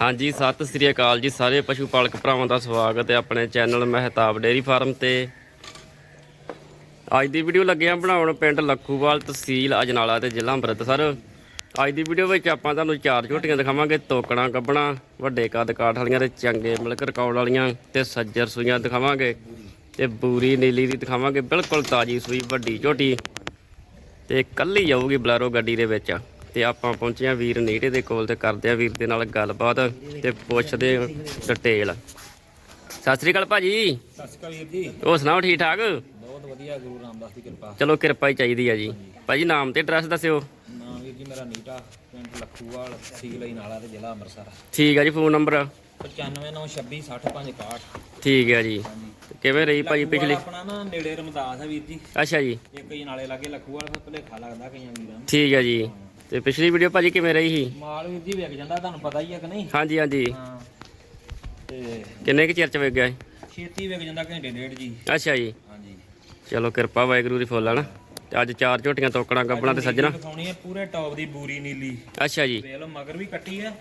ਹਾਂਜੀ, ਸਤਿ ਸ੍ਰੀ ਅਕਾਲ ਜੀ ਸਾਰੇ ਪਸ਼ੂ ਪਾਲਕ ਭਰਾਵਾਂ ਦਾ ਸਵਾਗਤ ਹੈ ਆਪਣੇ ਚੈਨਲ ਮਹਿਤਾਬ ਡੇਅਰੀ ਫਾਰਮ ਤੇ। ਅੱਜ ਦੀ ਵੀਡੀਓ ਲੱਗੇ ਆ ਬਣਾਉਣ ਪਿੰਡ ਲੱਖੂਵਾਲ ਤਹਿਸੀਲ ਅਜਨਾਲਾ ਤੇ ਜ਼ਿਲ੍ਹਾ ਅੰਮ੍ਰਿਤਸਰ। ਅੱਜ ਦੀ ਵੀਡੀਓ ਵਿੱਚ ਆਪਾਂ ਤੁਹਾਨੂੰ ਚਾਰ ਝੋਟੀਆਂ ਦਿਖਾਵਾਂਗੇ, ਤੋਕਣਾ ਕੱਬਣਾ ਵੱਡੇ ਕੱਦ ਕਾਠ ਵਾਲੀਆਂ ਤੇ ਚੰਗੇ ਮਿਲਕ ਰਿਕਾਰਡ ਵਾਲੀਆਂ ਤੇ ਸੱਜਰ ਸੂਈਆਂ ਦਿਖਾਵਾਂਗੇ ਤੇ ਬੂਰੀ ਨੀਲੀ ਦੀ ਦਿਖਾਵਾਂਗੇ, ਬਿਲਕੁਲ ਤਾਜੀ ਸੂਈ ਵੱਡੀ ਝੋਟੀ ਤੇ ਕੱਲੀ ਜਾਊਗੀ ਬਲੈਰੋ ਗੱਡੀ ਦੇ ਵਿੱਚ। ਤੇ ਆਪਾਂ ਪਹੁੰਚੇ ਆ ਵੀਰ ਨੀਟੇ ਦੇ ਕੋਲ ਤੇ ਕਰਦੇ ਆ ਵੀਰ ਦੇ ਨਾਲ ਗੱਲਬਾਤ ਤੇ ਪੁੱਛਦੇ ਆ ਡਿਟੇਲ। ਸਤਿ ਸ੍ਰੀ ਅਕਾਲ ਭਾਜੀ। ਸਤਿ ਸ਼੍ਰੀ ਅਕਾਲ ਵੀਰ ਜੀ। ਹੋਰ ਸੁਣਾਓ ਠੀਕ ਠਾਕ? ਬਹੁਤ ਵਧੀਆ ਗੁਰੂ ਰਾਮਦਾਸ ਦੀ ਕਿਰਪਾ। ਚਲੋ ਕਿਰਪਾ ਹੀ ਚਾਹੀਦੀ ਆ ਜੀ। ਭਾਜੀ ਨਾਮ ਤੇ ਐਡਰੈਸ ਦੱਸਿਓ। ਨਾਮ ਵੀਰ ਜੀ ਮੇਰਾ ਨੀਟਾ ਪਿੰਡ ਲੱਖੂਵਾਲ ਤਹਿਸੀਲ ਲਈ ਨਾਲਾ ਤੇ ਜ਼ਿਲ੍ਹਾ ਅੰਮ੍ਰਿਤਸਰ। ਠੀਕ ਆ ਜੀ ਫੋਨ ਨੰਬਰ। 9596260561 ਠੀਕ ਆ ਜੀ। ਕਿਵੇਂ ਰਹੀ ਭਾਜੀ ਪਿਛਲੀ? ਆਪਣਾ ਨਾ ਨੇੜੇ ਰਮਦਾਸ ਹੈ ਵੀਰ ਜੀ। ਅੱਛਾ ਜੀ। ਇੱਕ ਹੀ ਨਾਲੇ ਲਾਗੇ ਲੱਖੂਵਾਲ ਫਿਰ ਭੁਲੇਖਾ ਲੱਗਦਾ ਕਈਆਂ ਵੀਰਾਂ ਨੂੰ। ਠੀਕ ਆ ਜੀ। ਤੇ ਪਿਛਲੀ ਵੀਡੀਓ ਭਾਜੀ ਕਿਵੇਂ ਰਹੀ ਸੀ? ਮਾਲ ਵੀਰ ਜੀ ਵਿਕ ਜਾਂਦਾ ਤੁਹਾਨੂੰ ਪਤਾ ਹੀ ਹੈ ਕਿ ਨਹੀਂ? ਹਾਂਜੀ ਹਾਂਜੀ। ਹਾਂ। ਤੇ ਕਿੰਨੇ ਕੁ ਚਿਰ ਚ ਵੇਚ ਗਿਆ? ਛੇਤੀ ਵਿਕ ਜਾਂਦਾ ਘੰਟੇ ਡੇਢ ਜੀ। ਅੱਛਾ ਜੀ। ਹਾਂਜੀ। ਚਲੋ ਕਿਰਪਾ ਵਾਹਿਗੁਰੂ ਦੀ ਫੁੱਲ ਹਨ ਤੇ ਅੱਜ ਚਾਰ ਝੋਟੀਆਂ ਤੋਕੜਾਂ ਗੱਬਣਾ ਤੇ ਸੱਜਣਾ। ਦਿਖਾਉਣੀ ਹੈ ਪੂਰੇ ਟੌਪ ਦੀ ਬੂਰੀ ਨੀਲੀ। ਅੱਛਾ ਜੀ। ਵੇਖ ਲਓ ਮਗਰ ਵੀ ਕੱਟੀ ਹੈ।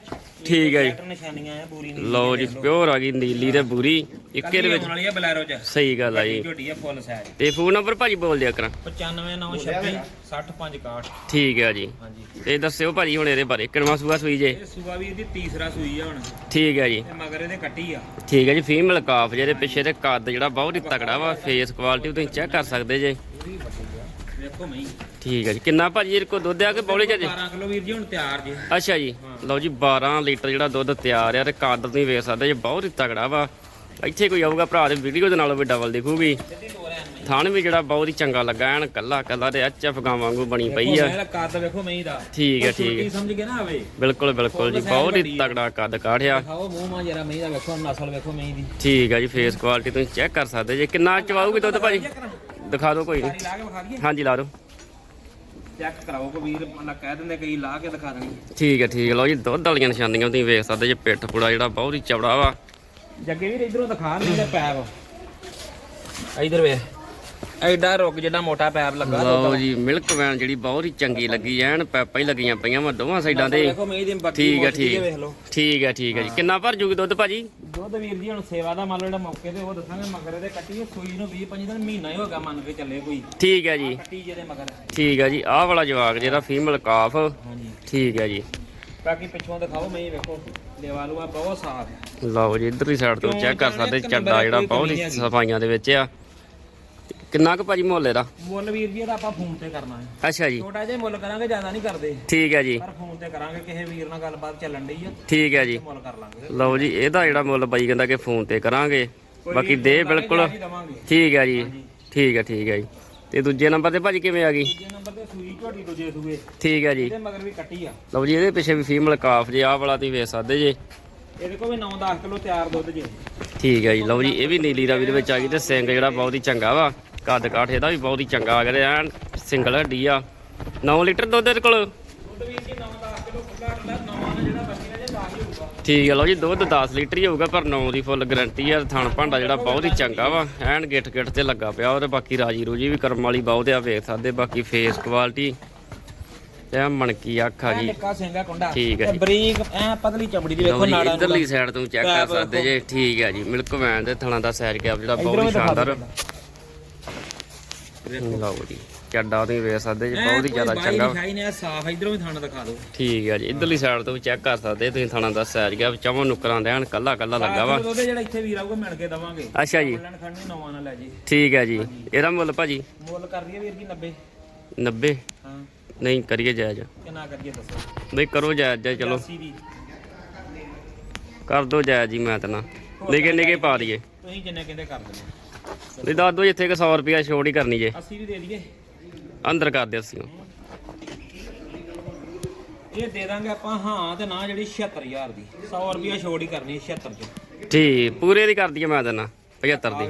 ਠੀਕ ਹੈ ਜੀ। ਨਿਸ਼ਾਨੀਆਂ ਹੈ ਬੂਰੀ ਨੀਲੀ ਲਓ ਜੀ ਪਿਓਰ ਆ ਗਈ ਨੀਲੀ ਤੇ ਬੂਰੀ। ਇੱਕੇ ਦੇ ਵਿੱਚ ਵਾਲੀ ਹੈ ਬਲੈਰੋ ਚ। ਸਹੀ ਗੱਲ ਆ ਜੀ। ਝੋਟੀ ਹੈ ਫੁੱਲ ਸਾਈਜ਼ ਤੇ ਫੋਨ ਨੰਬਰ ਭਾਜੀ ਬੋਲ ਦਿਆ ਕਰਾਂ। 9596 60561 ਠੀਕ ਆ ਜੀ। ਹਾਂਜੀ। ਤੇ ਦੱਸਿਓ ਭਾਜੀ ਹੁਣ ਇਹਦੇ ਬਾਰੇ ਕਿੰਨਵਾਂ ਸੂਆ ਸੂਈ ਜੇ? ਸੂਆ ਵੀ ਇਹਦੀ ਤੀਸਰਾ ਸੂਈ ਆ ਹੁਣ। ਠੀਕ ਹੈ ਜੀ। ਮਗਰ ਇਹਦੇ ਕੱਟੀ ਆ। ਠੀਕ ਹੈ ਜੀ ਫੀਮੇਲ ਕਾਫ ਜਿਹਦੇ ਪਿੱਛੇ ਤੇ ਕੱਦ ਜਿਹੜਾ ਬਹੁਤ ਹੀ ਤਕੜਾ ਵਾ ਫੇਸ ਕੁਆਲਿਟੀ ਤੁਸੀਂ ਚੈੱਕ ਕਰ ਸਕਦੇ ਜੇ। ਵੇਖੋ ਮਈ ਠੀਕ ਹੈ ਜੀ। ਕਿੰਨਾ ਭਾਜੀ ਇਹਦੇ ਕੋਲ ਦੁੱਧ ਆ ਕਿ ਬੌਲੇ ਚ ਜੇ? 12 ਕਿਲੋ ਵੀਰ ਜੀ ਹੁਣ ਤਿਆਰ ਜੀ। ਅੱਛਾ ਜੀ। ਲਓ ਜੀ 12 ਲੀਟਰ ਜਿਹੜਾ ਦੁੱਧ ਤਿਆਰ ਆ ਤੇ ਕੱਦ ਤੁਸੀਂ ਵੇਖ ਸਕਦੇ ਜੇ ਬਹੁਤ ਹੀ ਤਕੜਾ ਵਾ। ਇੱਥੇ ਕੋਈ ਆਊਗਾ ਭਰਾ ਦੇ ਵੀਡੀਓ ਦੇ ਨਾਲੋਂ ਵੀ ਡਬਲ ਦਿਖੂਗੀ। ਥਣ ਵੀ ਜਿਹੜਾ ਬਹੁਤ ਹੀ ਚੰਗਾ ਲੱਗਾ ਐਨ ਕੱਲਾ ਕੱਲਾ ਤੇ ਐਚਐਫ ਗਾਂ ਵਾਂਗੂ ਬਣੀ ਪਈ ਆ। ਇਹਦਾ ਕੱਦ ਵੇਖੋ ਮਈ ਦਾ। ਠੀਕ ਹੈ ਠੀਕ ਹੈ ਕੀ ਸਮਝ ਗਏ ਨਾ ਆਵੇ। ਬਿਲਕੁਲ ਬਿਲਕੁਲ ਜੀ ਬਹੁਤ ਹੀ ਤਕੜਾ ਕੱਦ ਕਾੜਿਆ ਦਿਖਾਓ ਮੂੰਹ ਮਾ ਜਰਾ ਮਈ ਦਾ ਵੇਖੋ ਨਸਲ ਵੇਖੋ ਮਈ ਦੀ। ਠੀਕ ਹੈ ਜੀ ਫੇਸ ਕੁਆਲਿਟੀ ਤੁਸੀਂ ਚੈੱਕ ਕਰ ਸਕਦੇ ਜੇ। ਕਿੰਨਾ ਚਵਾਊਗੀ ਦੁੱਧ ਭਾਜੀ? ਦਿਖਾ ਦਿਓ ਕੋਈ ਨਹੀਂ ਸਾਰੀ ਲਾ ਕੇ ਵਿਖਾ ਦਈਏ? ਹਾਂਜੀ ਲਾ ਦਿਓ। ਚੈੱਕ ਕਰਾਓ ਕੋ ਵੀਰ ਨਾ ਕਹਿ ਦਿੰਦੇ ਕਈ ਲਾ ਕੇ ਦਿਖਾ ਦੇਣੀ ਠੀਕ ਹੈ ਠੀਕ ਲਓ ਜੀ ਦੁੱਧ ਵਾਲੀਆਂ ਨਿਸ਼ਾਨੀਆਂ ਤੁਸੀਂ ਵੇਖ ਸਕਦੇ ਜੇ ਪਿੱਠ ਪੂੜਾ ਜਿਹੜਾ ਬਹੁਤ ਹੀ ਚੌੜਾ ਵਾ। ਜੱਗੇ ਵੀਰ ਇਧਰੋਂ ਦਿਖਾ ਨਹੀਂ ਤੇ ਪੈਪ। ਇਧਰ ਵੇ ਐਡਾ ਰੁਕ ਜਿਹੜਾ ਮੋਟਾ ਪੈਪ ਲੱਗਾ ਲਓ ਜੀ ਮਿਲਕ ਵੈਨ ਜਿਹੜੀ ਬਹੁਤ ਹੀ ਚੰਗੀ ਲੱਗੀ ਐਨ ਪੈਪਾਂ ਹੀ ਲੱਗੀਆਂ ਪਈਆਂ ਵਾ ਦੋਵਾਂ ਸਾਈਡਾਂ ਤੇ। ਵੇਖੋ ਮਈ ਦੀ ਬੱਕੀ ਠੀਕ ਹੈ ਠੀਕ। ਠੀਕ ਹੈ ਠੀਕ ਹੈ ਜੀ। ਕਿੰਨਾ ਭਰ ਜੂਗੀ ਦੁੱਧ ਭਾਜੀ? ਦੁੱਧ ਵੀਰ ਜੀ ਹੁਣ ਸੇਵਾ ਦਾ ਮੰਨ ਲਓ ਜਿਹੜਾ ਮੌਕੇ ਤੇ ਉਹ ਦੱਸਾਂਗੇ ਮਗਰ ਇਹਦੇ ਕੱਟੀ ਸੂਈ ਨੂੰ 20 25 ਦਿਨ ਮਹੀਨਾ ਹੀ ਹੋ ਗਿਆ ਮੰਨ ਕੇ ਚੱਲੇ ਕੋਈ। ਠੀਕ ਹੈ ਜੀ। ਕੱਟੀ ਜਿਹਦੇ ਮਗਰ। ਠੀਕ ਹੈ ਜੀ। ਆਹ ਵਾਲਾ ਜਵਾਕ ਜਿਹੜਾ ਫੀਮੇਲ ਕਾਫ। ਹਾਂਜੀ। ਠੀਕ ਹੈ ਜੀ। ਬਾਕੀ ਪਿੱਛੋਂ ਦਿਖਾਓ ਮਈ ਵੇਖੋ। ਲੇਵਾ ਲੂਆ ਬਹੁਤ ਸਾਫ਼ ਹੈ ਲਓ ਜੀ ਇਧਰਲੀ ਸਾਈਡ ਤੋਂ ਚੈੱਕ ਕਰ ਸਕਦੇ ਚੱਡਾ ਜਿਹੜਾ ਬਹੁਤ ਹੀ ਸਫਾਈਆਂ ਦੇ ਵਿੱਚ ਆ। ਕਿੰਨਾ ਕੁ ਭਾਜੀ ਮੁੱਲ ਇਹਦਾ? ਮੁੱਲ ਵੀਰ ਜੀ ਇਹਦਾ ਆਪਾਂ ਫੋਨ ਤੇ ਕਰਨਾ ਹੈ। ਅੱਛਾ ਜੀ। ਛੋਟਾ ਜਿਹਾ ਮੁੱਲ ਕਰਾਂਗੇ ਜ਼ਿਆਦਾ ਨਹੀਂ ਕਰਦੇ। ਠੀਕ ਹੈ ਜੀ। ਪਰ ਫੋਨ ਤੇ ਕਰਾਂਗੇ ਕਿਸੇ ਵੀਰ ਨਾਲ ਗੱਲਬਾਤ ਚੱਲਣ ਡਈ ਆ। ਠੀਕ ਹੈ ਜੀ। ਮੁੱਲ ਕਰ ਲਾਂਗੇ। ਲਓ ਜੀ ਇਹਦਾ ਜਿਹੜਾ ਮੁੱਲ ਬਾਈ ਕਹਿੰਦਾ ਕਿ ਫੋਨ ਤੇ ਕਰਾਂਗੇ। ਬਾਕੀ ਦੇ ਬਿਲਕੁਲ। ਠੀਕ ਹੈ ਜੀ। ਠੀਕ ਹੈ ਠੀਕ ਹੈ ਜੀ। ਤੇ ਦੂਜੇ ਨੰਬਰ ਤੇ ਭਾਜੀ ਕਿਵੇਂ ਆ ਗਈ? ਦੂਜੇ ਨੰਬਰ ਤੇ ਸੂਈ ਝੋਟੀ ਦੂਜੇ ਸੂਏ। ਠੀਕ ਹੈ ਜੀ। ਇਹਦੇ ਮਗਰ ਵੀ ਕੱਟੀ ਆ। ਲਓ ਜੀ ਇਹਦੇ ਪਿੱਛੇ ਵੀ ਫੀਮੇਲ ਕਾਫ ਜੇ ਆਹ ਵਾਲਾ ਤੁਸੀਂ ਵੇਖ ਸਕਦੇ ਜੇ। ਇਹਦੇ ਕੋਲ ਵੀ 9-10 ਕਿਲੋ ਤਿਆਰ ਦੁੱਧ ਜੇ। ਠੀਕ ਹੈ ਜੀ। ਲਓ ਜੀ ਇਹ ਵੀ ਨੀਲੀ ਰਾਵੀ ਦੇ ਵਿੱਚ ਆ ਗਈ ਤੇ ਸਿੰਘ ਜਿਹੜਾ ਬਹੁਤ ਹੀ ਚੰਗਾ ਵਾ। ਕੱਦ ਕਾਠ ਇਹਦਾ ਵੀ ਬਹੁਤ ਹੀ ਚੰਗਾ ਆ ਗਿਆ ਐਨ ਸਿੰਗਲ ਹੱਡੀ ਆ। 9 ਲੀਟਰ ਦੁੱਧ ਇਹਦੇ ਕੋਲ। ਦੁੱਧ ਵੀਰ ਜੀ 9-10 ਕਿਲੋ ਖੁੱਲਾ ਡੰਡਾ ਨਵਾਂ ਨਾ ਜਿਹੜਾ ਬੱਚੀ ਨੇ ਜੇ 10 ਹੀ ਹੋਊਗਾ ਠੀਕ ਹੈ ਲਓ ਜੀ ਦੁੱਧ 10 ਲੀਟਰ ਹੀ ਹੋਊਗਾ ਪਰ 9 ਦੀ ਫੁੱਲ ਗਾਰੰਟੀ ਆ ਥਣ ਭਾਂਡਾ ਜਿਹੜਾ ਬਹੁਤ ਹੀ ਚੰਗਾ ਵਾ। ਐਨ ਗਿੱਠ ਗਿੱਠ ਤੇ ਲੱਗਾ ਪਿਆ ਉਹਦੇ ਬਾਕੀ ਰਾਜੀ ਰੂਜੀ ਵੀ ਕਰਮ ਵਾਲੀ ਬਹੁਤ ਆ ਵੇਖ ਸਕਦੇ ਬਾਕੀ ਫੇਸ ਕੁਆਲਿਟੀ ਆਹ ਮਣਕੀ ਅੱਖ ਆ ਜੀ ਨਿੱਕਾ ਸਿੰਘਾ ਕੁੰਡਾ। ਠੀਕ ਹੈ। ਬਰੀਕ ਐ ਪਤਲੀ ਚਮੜੀ ਦੀ ਵੇਖੋ ਨਾੜਾ ਇਧਰਲੀ ਸਾਈਡ ਤੋਂ। ਚੈੱਕ ਕਰ ਸਕਦੇ ਜੇ। ਠੀਕ ਹੈ ਜੀ ਮਿਲਕ ਵੈਨ ਦੇ ਥਣਾ ਦਾ ਸੈਰ ਗਿਆ ਜਿਹੜਾ ਬਹੁਤ ਸ਼ਾਨਦਾਰ। ਲਓ ਜੀ ਚੱਡਾ ਤੁਸੀਂ ਵੇਖ ਸਕਦੇ ਜੀ ਬਹੁਤ ਹੀ ਜ਼ਿਆਦਾ ਚੰਗਾ। ਵਾ। ਲਿਖਾਈ ਨੇ ਸਾਫ਼ ਇਧਰੋਂ ਵੀ ਥਾਣਾ ਦਿਖਾ ਦਿਓ। ਠੀਕ ਹੈ ਜੀ ਇਧਰਲੀ ਸਾਈਡ ਤੋਂ ਵੀ ਚੈੱਕ ਕਰ ਸਕਦੇ ਤੁਸੀਂ ਥਣਾ ਦਾ ਸੈਰ ਗਿਆ ਚਵਾਂ ਨੁਕਰਾਂ ਦੇ ਹਨ ਕੱਲਾ ਕੱਲਾ ਲੱਗਾ ਵਾ। ਉਹਦੇ ਜਿਹੜਾ ਇੱਥੇ ਵੀਰ ਆਊਗਾ ਮਿਲ ਕੇ ਦਵਾਂਗੇ। ਅੱਛਾ ਜੀ। ਲੈਣ ਖੜਨੀ ਨਵਾਂ ਨਾ ਲੈ ਜੀ। ਠੀਕ ਹੈ ਜੀ ਇਹਦਾ ਮੁੱਲ ਭਾਜੀ? ਮੁੱਲ ਕਰ ਦਈਏ ਵੀਰ ਜੀ 90 90 ਹਾਂ। ਨਹੀਂ ਕਰੀਏ ਜਾਇਜ਼। ਕਿੰਨਾ ਕਰੀਏ ਦੱਸੋ। ਨਹੀਂ ਕਰੋ ਜਾਇਜ਼ ਚਲੋ। 80 ਦੀ। ਕਰ ਦੋ ਜਾਇਜ਼ ਜੀ ਮੈਂ ਤਾਂ ਨਾ। ਨਿੱਕੇ ਨਿੱਕੇ ਪਾ ਦਈਏ। ਤੁਸੀਂ ਜਿੰਨੇ ਕਹਿੰਦੇ ਕਰ ਦਿੰਦੇ। ਨਹੀਂ ਦੱਸ ਦੋ ਇੱਥੇ ਕਿ 100 ਰੁਪਿਆ ਛੋੜ ਹੀ ਕਰਨੀ ਜੇ। 80 ਦੀ ਦੇ ਦਈਏ। ਅੰਦਰ ਕਰ ਦਿਓ ਅਸੀਂ। ਇਹ ਦੇ ਦਾਂਗੇ ਆਪਾਂ ਹਾਂ ਤੇ ਨਾ ਜਿਹੜੀ 76000 ਦੀ। 100 ਰੁਪਿਆ ਛੋੜ ਹੀ ਕਰਨੀ 76 ਚ। ਠੀਕ ਪੂਰੇ ਦੀ ਕਰ ਦਈਏ ਮੈਂ ਨਾ 75 ਦੀ।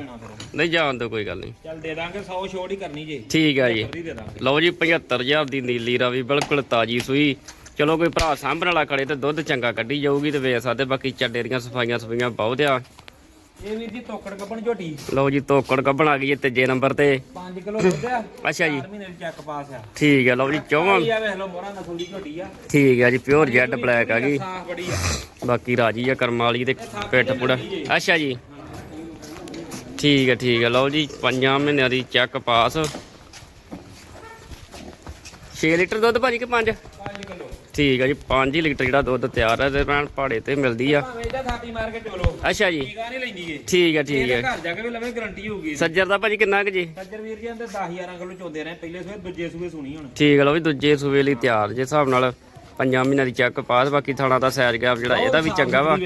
ਨਹੀਂ ਜਾਣ ਦੋ ਕੋਈ ਗੱਲ ਨਹੀਂ। ਚੱਲ ਦੇ ਦਾਂਗੇ 100 ਛੋੜ ਹੀ ਕਰਨੀ ਜੇ। ਠੀਕ ਹੈ ਜੀ। 70 ਦੇ ਦਾਂਗੇ। ਲਓ ਜੀ 75000 ਦੀ ਨੀਲੀ ਰਾਵੀ ਬਿਲਕੁਲ ਤਾਜੀ ਸੂਈ। ਚਲੋ ਕੋਈ ਭਰਾ ਸਾਂਭਣ ਵਾਲਾ ਖੜੇ ਤੇ ਦੁੱਧ ਚੰਗਾ ਕੱਢੀ ਜਾਊਗੀ ਤੇ ਵੇਚ ਸਕਦੇ ਬਾਕੀ ਚੱਡੇ ਦੀਆਂ ਸਫਾਈਆਂ ਸਫਾਈਆਂ ਬਹੁਤ ਆ। ਇਹ ਵੀਰ ਜੀ ਤੋਕੜ ਕੱਪਣ ਝੋਟੀ। ਲਓ ਜੀ ਤੋਕੜ ਗੱਬਣ ਆ ਗਈ ਜੀ ਤੀਜੇ ਨੰਬਰ ਤੇ। 5 ਕਿਲੋ ਦੁੱਧ ਆ। ਅੱਛਾ ਜੀ। ਚਾਰ ਮਹੀਨੇ ਦੀ ਚੈੱਕ ਪਾਸ ਆ। ਠੀਕ ਹੈ ਲਓ ਜੀ ਚੌਵਾਂ। ਆ ਵੇਖ ਲਓ ਮੋਹਰਾ ਨਸਲ ਦੀ ਝੋਟੀ ਆ। ਠੀਕ ਹੈ ਜੀ ਪਿਓਰ ਜੈਡ ਬਲੈਕ ਆ ਗਈ। ਬਾਕੀ ਰਾਜੀ ਆ ਕਰਮ ਵਾਲੀ ਤੇ ਪਿੱਠ ਪੁੜਾ। ਅੱਛਾ ਜੀ। ਠੀਕ ਹੈ ਠੀਕ ਹੈ ਲਓ ਜੀ ਪੰਜਾਂ ਮਹੀਨਿਆਂ ਦੀ ਚੈੱਕ ਪਾਸ। 6 ਲੀਟਰ ਦੁੱਧ ਭਾਜੀ ਕਿ 5 5 ਕਿਲੋ। ਠੀਕ ਹੈ ਜੀ 5 ਲੀਟਰ ਜਿਹੜਾ ਦੁੱਧ ਤਿਆਰ ਹੈ ਤੇ ਭੈਣ ਪਹਾੜੇ ਤੇ ਮਿਲਦੀ ਆ। ਭਾਵੇਂ ਇਹਦਾ ਥਾਪੀ ਮਾਰ ਕੇ ਚੋਲੋ। ਅੱਛਾ ਜੀ। ਟੀਕਾ ਨਹੀਂ ਲੈਂਦੀ ਏ। ਠੀਕ ਹੈ ਠੀਕ ਇਹਦੇ ਹੈ ਘਰ ਜਾ ਕੇ ਵੀ ਲਵੇ ਗਾਰੰਟੀ ਹੋਊਗੀ ਸੱਜਰ ਦਾ ਭਾਜੀ ਕਿੰਨਾ ਕੁ ਜੀ? ਸੱਜਰ ਵੀਰ ਜੀ ਅੰਦਰ 10 11 ਕਿਲੋ ਚੋਂਦੇ ਰਹੇ ਪਹਿਲੇ ਸੂਏ ਦੂਜੇ ਸੂਏ ਸੁਣੀ ਹੁਣ। ਠੀਕ ਹੈ ਲਓ ਵੀ ਦੂਜੇ ਸੂਵੇ ਲਈ ਤਿਆਰ ਜੇ ਹਿਸਾਬ ਨਾਲ ਪੰਜਾਂ ਮਹੀਨਿਆਂ ਦੀ ਚੈੱਕ ਪਾਸ ਬਾਕੀ ਥਾਣਾ ਦਾ ਸੈਰ ਗਿਆ ਜਿਹੜਾ ਇਹਦਾ ਵੀ ਚੰਗਾ ਵਾ।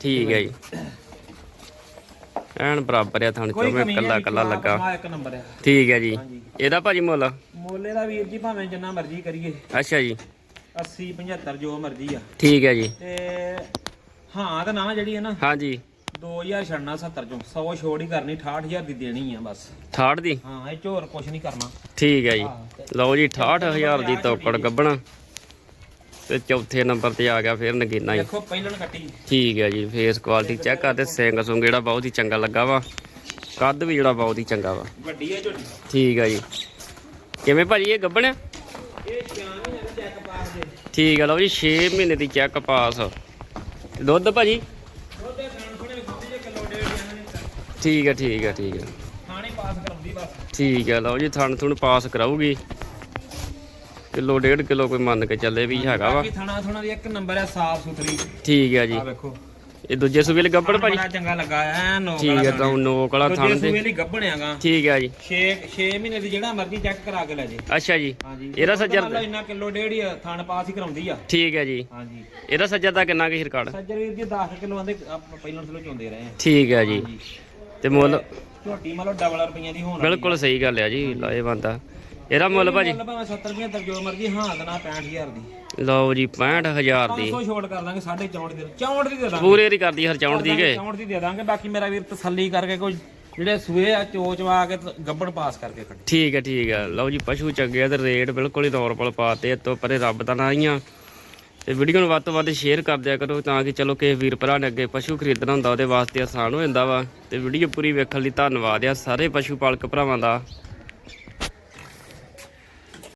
ਠੀਕ ਹੈ ਜੀ। ਐਨ ਬਰਾਬਰ ਆ ਥਣ ਚੋਂ ਕਮੀ ਕੱਲਾ ਕੱਲਾ ਲੱਗਾ। ਆ ਆ। ਠੀਕ ਹੈ ਜੀ। ਇਹਦਾ ਭਾਜੀ ਮੁੱਲ? ਮੋਲੇ ਦਾ ਵੀਰ ਜੀ ਭਾਵੇਂ ਜਿੰਨਾ ਮਰਜ਼ੀ ਕਰੀਏ। ਅੱਛਾ ਜੀ। 80 75 ਜੋ ਮਰਜ਼ੀ ਆ। ਠੀਕ ਹੈ ਜੀ। ਤੇ ਹਾਂ ਤਾਂ ਨਾ ਜਿਹੜੀ ਹੈ ਨਾ ਹਾਂਜੀ। 2000 ਛੱਡਣਾ 70 ਚੋਂ। 100 ਛੋੜ ਹੀ ਕਰਨੀ 68000 ਦੀ ਦੇਣੀ ਆ ਬਸ। 68 ਦੀ? ਹਾਂ ਇਹ ਝੋਰ ਕੁਛ ਨਹੀਂ ਕਰਨਾ। ਠੀਕ ਹੈ ਜੀ। ਲਓ ਜੀ 68000 ਦੀ ਤੋਕੜ ਗੱਬਣਾ। ਤੇ ਚੌਥੇ ਨੰਬਰ ਤੇ ਆ ਗਿਆ ਫਿਰ ਨਗੀਨਾ ਜੀ। ਦੇਖੋ ਪਹਿਲਣ ਕੱਟੀ। ਠੀਕ ਹੈ ਜੀ ਫੇਸ ਕੁਆਲਿਟੀ ਚੈੱਕ ਕਰਦੇ ਸਿੰਘ ਸੁੰਗ ਜਿਹੜਾ ਬਹੁਤ ਹੀ ਚੰਗਾ ਲੱਗਾ ਵਾ। ਕੱਦ ਵੀ ਜਿਹੜਾ ਬਹੁਤ ਹੀ ਚੰਗਾ ਵਾ। ਵੱਡੀ ਹੈ ਝੋਟੀ। ਠੀਕ ਹੈ ਜੀ। ਕਿਵੇਂ ਭਾਜੀ ਇਹ ਗੱਬਣ ਆ ਇਹ 6 ਮਹੀਨੇ ਦੇ ਚੈੱਕ ਪਾਸ ਦੇ ਠੀਕ ਹੈ ਲਓ ਜੀ 6 ਮਹੀਨੇ ਦੀ ਚੈੱਕ ਪਾਸ ਦੁੱਧ ਭਾਜੀ? ਜੇ ਠੀਕ ਹੈ ਠੀਕ ਹੈ ਠੀਕ ਪਾਸ ਕਰਾਉਂਦੀ ਬਸ ਠੀਕ ਹੈ ਲਓ ਜੀ ਥਣ ਥੁਣ ਪਾਸ ਕਰਾਊਗੀ। ਕਿਲੋ ਡੇਢ ਕਿਲੋ ਕੋਈ ਮੰਨ ਕੇ ਚੱਲੇ ਵੀ ਹੈਗਾ ਵਾ। ਬਾਕੀ ਥਣਾ ਥੁਣਾ ਦੀ ਇੱਕ ਨੰਬਰ ਹੈ ਸਾਫ਼ ਸੁਥਰੀ। ਠੀਕ ਹੈ ਜੀ। ਆ ਵੇਖੋ। ਇਹ ਦੂਜੇ ਸੂਬੇ ਲਈ ਗੱਬੜ ਭਾਜੀ? ਬੜਾ ਚੰਗਾ ਲੱਗਾ ਐ ਨੋ ਠੀਕ ਹੈ ਤਾਂ ਨੋਕ ਵਾਲਾ ਥਣ ਦੇ ਲਈ ਗੱਭਣਿਆਗਾ ਠੀਕ ਹੈ ਜੀ। 6 6 ਮਹੀਨੇ ਦੀ ਜਿਹੜਾ ਮਰਜ਼ੀ ਚੈੱਕ ਕਰਾ ਕੇ ਲੈ ਜੇ। ਅੱਛਾ ਜੀ। ਇਹਦਾ ਸੱਜਰ ਲਓ ਇੰਨਾ ਕਿਲੋ ਡੇਢ ਹੀ ਆ, ਥਣ ਪਾਸ ਹੀ ਕਰਾਉਂਦੀ ਆ। ਠੀਕ ਹੈ ਜੀ। ਹਾਂਜੀ। ਇਹਦਾ ਸੱਜਰ ਦਾ ਕਿੰਨਾ ਕੀ ਰਿਕਾਰਡ? ਸੱਜਰ ਵੀਰ ਜੀ 10 ਕਿਲੋ ਆਂਦੇ ਪਹਿਲਾਂ ਤੋਂ ਚੋਂਦੇ ਰਹੇ ਆ। ਠੀਕ ਹੈ ਜੀ। ਤੇ ਮੁੱਲ ਝੋਟੀ ਮੰਨ ਲਓ ਡਬਲ ਰੁਪਈਆਂ ਦੀ ਹੋਣ ਬਿਲਕੁਲ ਸਹੀ ਗੱਲ ਹੈ ਜੀ ਲਾਏ ਬੰਦਾ ਇਹਦਾ ਮੁੱਲ ਭਾਜੀ? ਮੁੱਲ ਭਾਵੇਂ 70 ਰੁਪਏ ਤੱਕ ਜੋ ਮਰਜ਼ੀ ਹਾਂ ਨਾ 65000 ਦੀ। ਲਓ ਜੀ 65000 ਦੀ। 500 ਛੋਟ ਕਰ ਦਾਂਗੇ 64 ਦੀ। 64 ਦੀ ਦੇ ਦਾਂਗੇ। ਪੂਰੇ ਦੀ ਕਰਦੀ ਹਰ ਚੌਂਡ ਦੀ ਕੇ। 64 ਦੀ ਦੇ ਦਾਂਗੇ। ਬਾਕੀ ਮੇਰਾ ਵੀਰ ਤਸੱਲੀ ਕਰਕੇ ਕੋਈ ਜਿਹੜੇ ਸੂਏ ਆ ਚੋਚ ਵਾ ਕੇ ਤੇ ਗੱਬੜ ਪਾਸ ਕਰਕੇ ਕੱਢ। ਠੀਕ ਹੈ ਠੀਕ ਹੈ ਲਓ ਜੀ ਪਸ਼ੂ ਚੰਗੇ ਆ ਤੇ ਰੇਟ ਬਿਲਕੁਲ ਹੀ ਨੋਰਮਲ ਪਾਤੇ ਤੋਂ ਪਰੇ ਰੱਬ ਦਾ ਨਾਂ ਆ ਤੇ ਵੀਡੀਓ ਨੂੰ ਵੱਧ ਤੋਂ ਵੱਧ ਸ਼ੇਅਰ ਕਰ ਦਿਆ ਕਰੋ ਤਾਂ ਕਿ ਚਲੋ ਕਿਸੇ ਵੀਰ ਭਰਾ ਨੇ ਅੱਗੇ ਪਸ਼ੂ ਖਰੀਦਣਾ ਹੁੰਦਾ ਉਹਦੇ ਵਾਸਤੇ ਆਸਾਨ ਹੋ ਜਾਂਦਾ ਵਾ। ਤੇ ਵੀਡੀਓ ਪੂਰੀ ਵੇਖਣ ਲਈ ਧੰਨਵਾਦ ਆ ਸਾਰੇ ਪਸ਼ੂ ਪਾਲਕ ਭਰਾਵਾਂ ਦਾ।